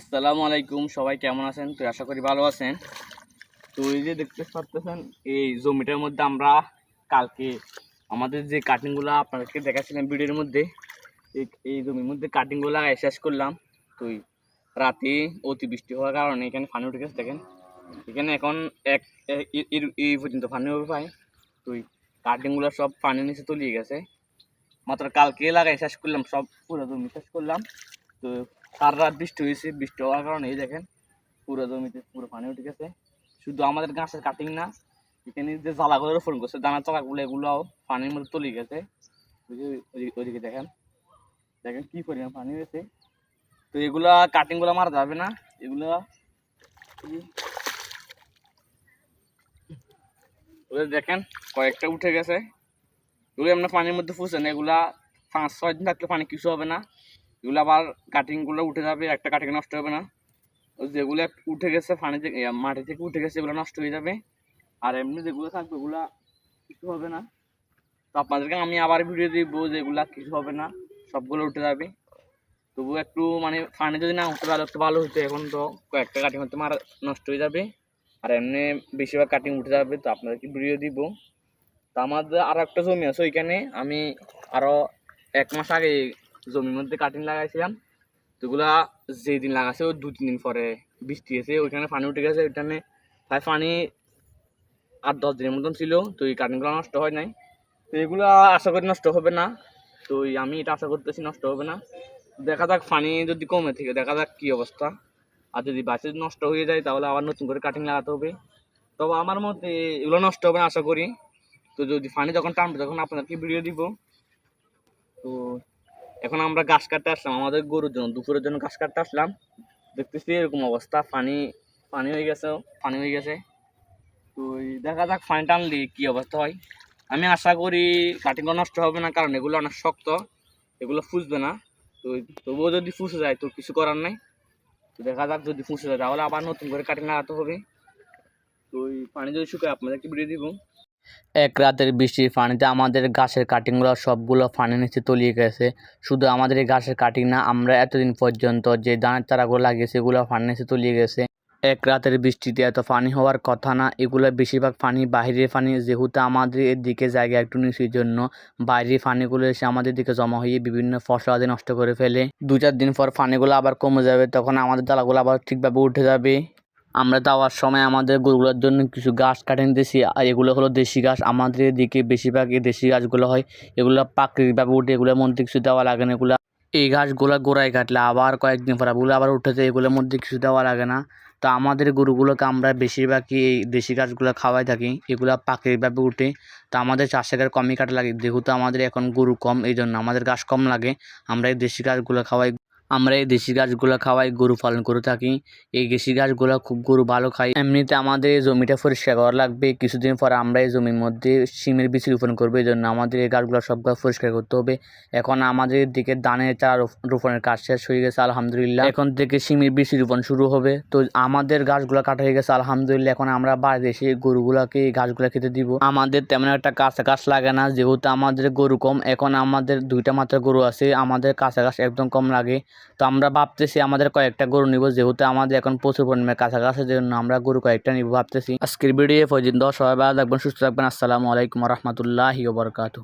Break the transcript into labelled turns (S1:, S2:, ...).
S1: আসসালামু আলাইকুম, সবাই কেমন আছেন? তো আশা করি ভালো আছেন। তো এই যে দেখতে পাচ্ছেন এই জমিটার মধ্যে আমরা কালকে আমাদের যে কাটিংগুলো আপনাদেরকে দেখাচ্ছিলাম ভিডিওর মধ্যে এই জমির মধ্যে কাটিংগুলো শেষ করলাম। তো রাতে অতিবৃষ্টি হওয়ার কারণে এখানে পানি উঠে গেছে, দেখেন। এখানে এখন এক এই পর্যন্ত পানি হবে পাই তো কাটিংগুলো সব পানির নিচে তলিয়ে গেছে। মাত্র কালকে লাগাই শেষ করলাম, সব পুরো জমি শেষ করলাম। তো সার রাত বৃষ্টি হয়েছে, বৃষ্টি হওয়ার কারণে এই দেখেন পুরো জমিতে পুরো পানি উঠে গেছে। শুধু আমাদের গাছের কাটিং না, এখানে যে জ্বালাগুলো রোপণ করছে, দানা চালাগুলো এগুলোও পানির মধ্যে তলিয়ে গেছে। ওই ওইদিকে দেখেন দেখেন কি পরিমাণ পানি হয়েছে। তো এগুলা কাটিংগুলো মারা যাবে না, এগুলো যে দেখেন কয়েকটা উঠে গেছে। এগুলো আমরা পানির মধ্যে ফুসে না, এগুলা পাঁচ ছয় দিন থাকলে পানি কিছু হবে না। এগুলো আবার কাটিংগুলো উঠে যাবে, একটা কাটিং নষ্ট হবে না। যেগুলো উঠে গেছে ফানি থেকে মাটি থেকে উঠে গেছে, এগুলো নষ্ট হয়ে যাবে। আর এমনি যেগুলো থাকবে, ওগুলো কিছু হবে না। তো আপনাদেরকে আমি আবার ভিডিও দিব যেগুলো কিছু হবে না, সবগুলো উঠে যাবে। তবু একটু মানে পানি যদি না উঠতে পারলে একটু ভালো হতো। এখন তো কয়েকটা কাটিং হতে মারা, নষ্ট হয়ে যাবে। আর এমনি বেশিরভাগ কাটিং উঠে যাবে, তো আপনাদেরকে ভিডিও দিব। তো আমাদের আর একটা জমি আছে ওইখানে। আমি আরও এক মাস আগে জমির মধ্যে কাটিং লাগাইছিলাম। তো ওগুলা যেদিন লাগাছে, ওই দু তিন দিন পরে বৃষ্টি এসে ওইখানে পানি উঠে গেছে, ওইখানে প্রায় পানি আট দশ দিনের মতন ছিল, তো এই কাটিংগুলো নষ্ট হয় নাই। তো এগুলো আশা করি নষ্ট হবে না। তো আমি এটা আশা করতেছি নষ্ট হবে না। দেখা যাক পানি যদি কমে থেকে, দেখা যাক কী অবস্থা। আর যদি বাসে নষ্ট হয়ে যায়, তাহলে আবার নতুন করে কাটিং লাগাতে হবে। তবে আমার মতে এগুলো নষ্ট হবে না আশা করি। তো যদি পানি যখন টানবে, তখন আপনাদেরকে ভিডিও দিব। তো এখন আমরা ঘাস কাটতে আসলাম, আমাদের গরুর জন্য, দুপুরের জন্য ঘাস কাটতে আসলাম। দেখতেছি এরকম অবস্থা, পানি পানি হয়ে গেছে, পানি হয়ে গেছে। তো দেখা যাক পানি টানলে কী অবস্থা হয়। আমি আশা করি কাটিংও নষ্ট হবে না, কারণ এগুলো অনেক শক্ত, এগুলো ফুসবে না। তো তবুও যদি ফুসে যায়, তো কিছু করার নাই। তো দেখা যাক যদি ফুসে যায়, তাহলে আবার নতুন করে কাটিং লাগাতে হবে। তো ওই পানি যদি শুকায়, আপনাদেরকে ভিডিও দিব। এক রাতের বৃষ্টির পানিতে আমাদের গাছের কাটিংগুলো সবগুলো পানির নিচে তলিয়ে গেছে। শুধু আমাদের এই গাছের কাটিং না, আমরা এতদিন পর্যন্ত যে দানের চারাগুলো লাগিয়েছি, এগুলো পানির নিচে তলিয়ে গেছে। এক রাতের বৃষ্টিতে এত পানি হওয়ার কথা না, এগুলো বেশিরভাগ পানি বাইরের পানি, যেহেতু আমাদের এদিকে জায়গা একটু নিচুর জন্য, বাইরের পানিগুলো এসে আমাদের দিকে জমা হয়ে বিভিন্ন ফসল আদি নষ্ট করে ফেলে। দু চার দিন পর পানিগুলো আবার কমে যাবে, তখন আমাদের দালাগুলো আবার ঠিকভাবে উঠে যাবে। আমরা যাওয়ার সময় আমাদের গরুগুলোর জন্য কিছু গাছ কাটে নিতেছি, আর এগুলো হলো দেশি গাছ আমাদের এদিকে বেশিরভাগ এই দেশি গাছগুলো হয়, এগুলো প্রাকৃতিকভাবে উঠে এগুলোর মধ্যে কিছু দেওয়া লাগে না, এগুলো এই গাছগুলো গোড়ায় কাটলে আবার কয়েকদিন পর এগুলো আবার উঠেছে এগুলোর মধ্যে কিছু দেওয়া লাগে না। তো আমাদের গরুগুলোকে আমরা বেশিরভাগই এই দেশি গাছগুলো খাওয়াই থাকি, এগুলো প্রাকৃতিকভাবে উঠে। তো আমাদের চাষের কমই কাটা লাগে, যেহেতু আমাদের এখন গরু কম এই জন্য আমাদের গাছ কম লাগে, আমরা এই দেশি গাছগুলো খাওয়াই। আমরা এই দেশি গাছগুলো খাওয়াই, গরু পালন করে থাকি। এই দেশি গাছগুলো খুব গরু ভালো খাই এমনিতে আমাদের এই জমিটা পরিষ্কার করা লাগবে। কিছুদিন পর আমরা এই জমির মধ্যে সিমের বীজ রোপণ করব। এই জন্য আমাদের এই গাছগুলো সবগুলো পরিষ্কার করতে হবে। এখন আমাদের দিকে ধানের চারা রোপণের কাজ শেষ হয়ে গেছে, আলহামদুলিল্লাহ। এখন থেকে সিমের বীজ রোপণ শুরু হবে। তো আমাদের গাছগুলো কাটা হয়ে গেছে, আলহামদুলিল্লাহ। এখন আমরা বাড়িতে এসে গরুগুলোকে এই গাছগুলো খেতে দিব। আমাদের তেমন একটা কাঁচা গাছ লাগে না। যেহেতু আমাদের গরু কম, এখন আমাদের দুইটা মাত্র গরু আছে। আমাদের কাঁচা একদম কম লাগে। তো আমরা ভাবতেছি আমাদের কয়েকটা গরু নিব, যেহেতু আমাদের এখন প্রচুর পরিমাণে কাছাকাছি জন্য আমরা গরু কয়েকটা নিব ভাবতেছি। আজকের ভিডিও পর্যন্ত, সবাই ভালো থাকবেন, সুস্থ থাকবেন, আসসালামু আলাইকুম রহমতুল্লাহি ওবরকাতু